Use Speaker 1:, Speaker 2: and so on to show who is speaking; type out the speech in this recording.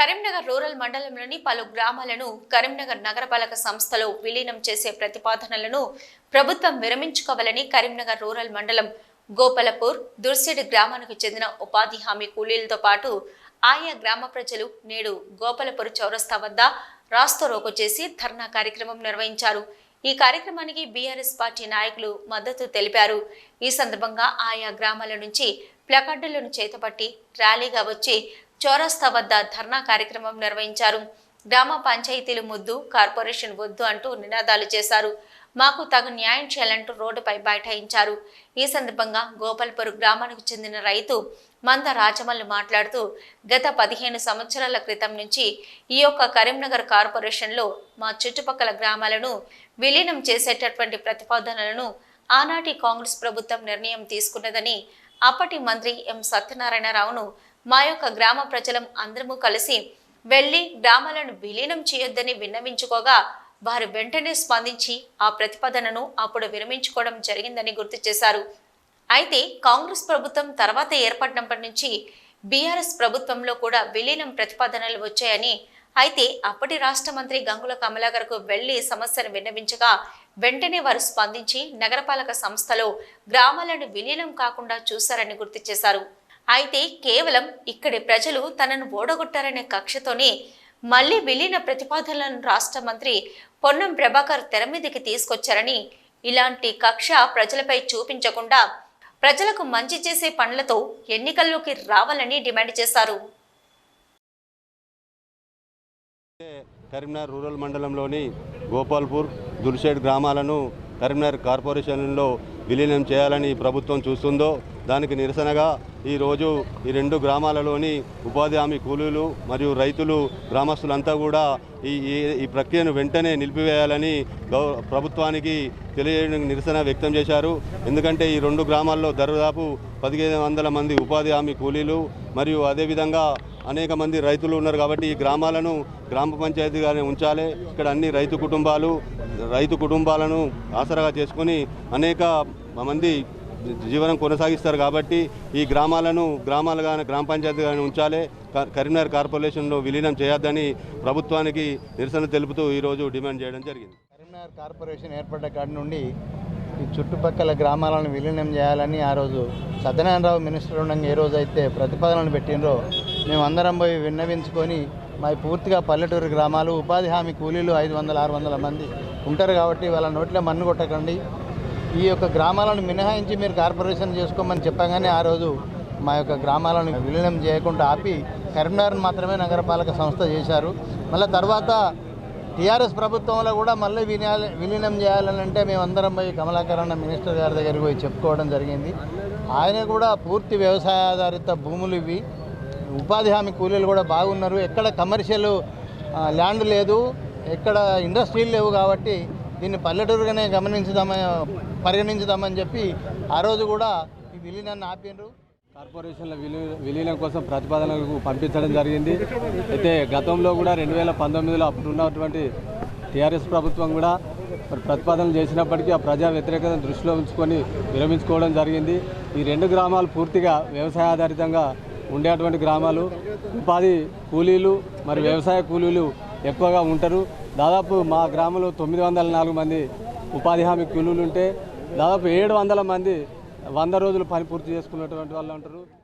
Speaker 1: Karimnagar rural మండలంలోని పలు గ్రామాలను కరీంనగర్ నగరపాలక సంస్థలో విలీనం చేసే ప్రతిపాదనలను ప్రభుత్వం విరమించుకోవాలని కరీంనగర్ రూరల్ మండలం గోపాలపూర్ దుర్సిడి గ్రామానికి చెందిన ఉపాధి హామీ కూలీలతో పాటు ఆయా గ్రామ ప్రజలు నేడు గోపాలపూర్ చౌరస్తా వద్ద రాస్తోరోకో చేసి ధర్నా కార్యక్రమం నిర్వహించారు. ఈ కార్యక్రమానికి బీఆర్ఎస్ పార్టీ నాయకులు మద్దతు తెలిపారు. ఈ సందర్భంగా ఆయా గ్రామాల నుంచి ప్లకార్డులను చేతపట్టి ర్యాలీగా వచ్చి చౌరస్తా వద్ద ధర్నా కార్యక్రమం నిర్వహించారు. గ్రామ పంచాయతీలు ముద్దు కార్పొరేషన్ వద్దు అంటూ నినాదాలు చేశారు. మాకు తగు న్యాయం చేయాలంటూ రోడ్డుపై బైఠాయించారు. ఈ సందర్భంగా గోపాల్పూర్ గ్రామానికి చెందిన రైతు మంద రాజమల్లు మాట్లాడుతూ గత పదిహేను సంవత్సరాల క్రితం నుంచి ఈ యొక్క కరీంనగర్ కార్పొరేషన్లో మా చుట్టుపక్కల గ్రామాలను విలీనం చేసేటటువంటి ప్రతిపాదనలను ఆనాటి కాంగ్రెస్ ప్రభుత్వం నిర్ణయం తీసుకున్నదని అప్పటి మంత్రి ఎం సత్యనారాయణరావును మా యొక్క గ్రామ ప్రజలం అందరము కలిసి వెళ్ళి గ్రామాలను విలీనం చేయొద్దని విన్నవించుకోగా వారు వెంటనే స్పందించి ఆ ప్రతిపాదనను అప్పుడు విరమించుకోవడం జరిగిందని గుర్తు చేశారు. అయితే కాంగ్రెస్ ప్రభుత్వం తర్వాత ఏర్పడినప్పటి నుంచి బీఆర్ఎస్ ప్రభుత్వంలో కూడా విలీనం ప్రతిపాదనలు వచ్చాయని అయితే అప్పటి రాష్ట్ర మంత్రి గంగుల కమలాకర్కు వెళ్ళి సమస్యను విన్నవించగా వెంటనే వారు స్పందించి నగరపాలక సంస్థలో గ్రామాలను విలీనం కాకుండా చూశారని గుర్తు చేశారు. అయితే కేవలం ఇక్కడి ప్రజలు తనను ఓడగొట్టారనే కక్షతోనే మళ్ళీ విలీన ప్రతిపాదనలను రాష్ట్ర మంత్రి పొన్నం ప్రభాకర్ తెర మీదకి తీసుకొచ్చారని ఇలాంటి కక్ష ప్రజలపై చూపించకుండా ప్రజలకు మంచి చేసే పనులతో ఎన్నికల్లోకి రావాలని డిమాండ్ చేశారు.
Speaker 2: కరీంనగర్ రూరల్ మండలంలోని గోపాల్పూర్ దుర్షేడ్ గ్రామాలను కరీంనగర్ కార్పొరేషన్లో విలీనం చేయాలని ప్రభుత్వం చూస్తుందో దానికి నిరసనగా ఈరోజు ఈ రెండు గ్రామాలలోని ఉపాధి హామీ కూలీలు మరియు రైతులు గ్రామస్తులంతా కూడా ఈ ఈ- ప్రక్రియను వెంటనే నిలిపివేయాలని గౌ ప్రభుత్వానికి తెలియజేయడానికి నిరసన వ్యక్తం చేశారు. ఎందుకంటే ఈ రెండు గ్రామాల్లో దరిదాపు పదిహేను వందల మంది ఉపాధి హామీ కూలీలు మరియు అదేవిధంగా అనేక మంది రైతులు ఉన్నారు కాబట్టి ఈ గ్రామాలను గ్రామ పంచాయతీగానే ఉంచాలి. ఇక్కడ అన్ని రైతు కుటుంబాలు రైతు కుటుంబాలను ఆసరాగా చేసుకొని అనేక మంది జీవనం కొనసాగిస్తారు కాబట్టి ఈ గ్రామాలను గ్రామాలుగానే గ్రామ పంచాయతీగానే ఉంచాలి. కరీంనగర్ కార్పొరేషన్లో విలీనం చేయొద్దని ప్రభుత్వానికి నిరసన తెలుపుతూ ఈరోజు డిమాండ్ చేయడం జరిగింది.
Speaker 3: కరీంనగర్ కార్పొరేషన్ ఏర్పడ్డ కాడి నుండి ఈ చుట్టుపక్కల గ్రామాలను విలీనం చేయాలని ఆ రోజు సత్యనారాయణరావు మినిస్టర్ ఉండగా ఏ రోజు అయితే ప్రతిపాదనలు పెట్టినరో మేము అందరం పోయి విన్నవించుకొని మా పూర్తిగా పల్లెటూరు గ్రామాలు ఉపాధి హామీ కూలీలు ఐదు వందల ఆరు వందల మంది ఉంటారు కాబట్టి వాళ్ళ నోట్లో మన్ను కొట్టకండి. ఈ యొక్క గ్రామాలను మినహాయించి మీరు కార్పొరేషన్ చేసుకోమని చెప్పగానే ఆ రోజు మా యొక్క గ్రామాలను విలీనం చేయకుండా ఆపి కరీంనగర్ని మాత్రమే నగరపాలక సంస్థ చేశారు. మళ్ళీ తర్వాత టీఆర్ఎస్ ప్రభుత్వంలో కూడా మళ్ళీ వినాలి విలీనం చేయాలని అంటే మేమందరం పోయి కమలాకరణ మినిస్టర్ గారి దగ్గరికి పోయి చెప్పుకోవడం జరిగింది. ఆయన కూడా పూర్తి వ్యవసాయ ఆధారిత భూములు ఇవి ఉపాధి హామీ కూలీలు కూడా బాగున్నారు. ఎక్కడ కమర్షియల్ ల్యాండ్ లేదు. ఎక్కడ ఇండస్ట్రీలు లేవు కాబట్టి దీన్ని పల్లెటూరుగానే గమనించుదామని పరిగణించుదామని చెప్పి ఆ రోజు కూడా ఈ విలీనాన్ని ఆపినరు.
Speaker 4: కార్పొరేషన్ల విలీ విలీనం కోసం ప్రతిపాదనలకు పంపించడం జరిగింది. అయితే గతంలో కూడా రెండు వేల పంతొమ్మిదిలో అప్పుడు ఉన్నటువంటి టీఆర్ఎస్ ప్రభుత్వం కూడా మరి ప్రతిపాదనలు చేసినప్పటికీ ఆ ప్రజా వ్యతిరేకతను దృష్టిలో ఉంచుకొని విరమించుకోవడం జరిగింది. ఈ రెండు గ్రామాలు పూర్తిగా వ్యవసాయ ఆధారితంగా ఉండేటువంటి గ్రామాలు ఉపాధి కూలీలు మరి వ్యవసాయ కూలీలు ఎక్కువగా ఉంటారు. దాదాపు మా గ్రామంలో తొమ్మిది వందల నాలుగు మంది ఉపాధి హామీ కూలీలు ఉంటే దాదాపు ఏడు వందల మంది వంద రోజులు పని పూర్తి చేసుకున్నటువంటి వాళ్ళు ఉంటారు.